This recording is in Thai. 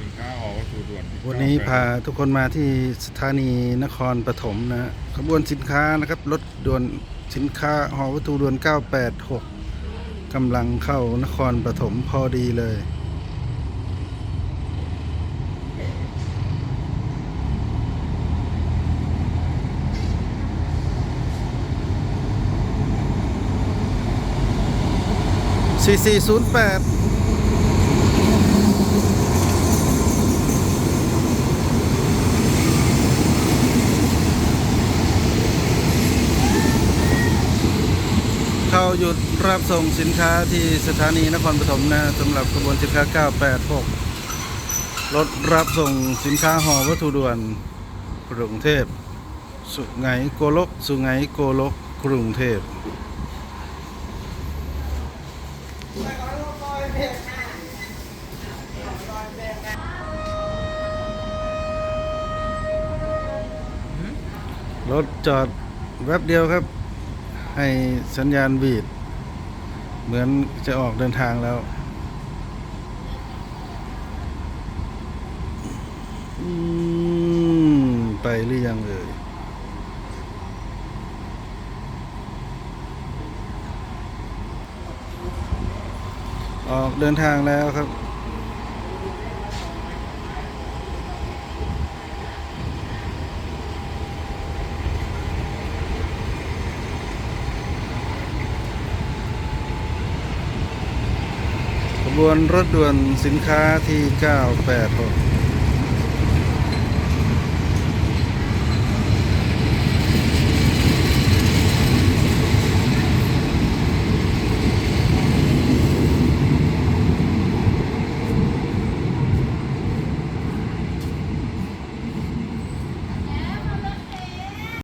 สินค้าออกวัตถุด่วนวันนี้พาทุกคนมาที่สถานีนครปฐมนะฮะขบวนสินค้านะครับรถด่วนสินค้าหอวัตถุด่วน 986กำลังเข้านครปฐมพอดีเลย4408 เข้าหยุดรับส่งสินค้าที่สถานีนครปฐมนะสำหรับขบวนสินค้า 986 รถรับส่งสินค้าห่อวัตถุด่วนกรุงเทพ สุไหงโกลก สุไหงโกลก กรุงเทพรถจอดแวบเดียวครับ ให้สัญญาณบีดเหมือนจะออกเดินทางแล้วไปหรือยังเอ่ยออกเดินทางแล้วครับ ขบวนรถด่วนสินค้าที่ 986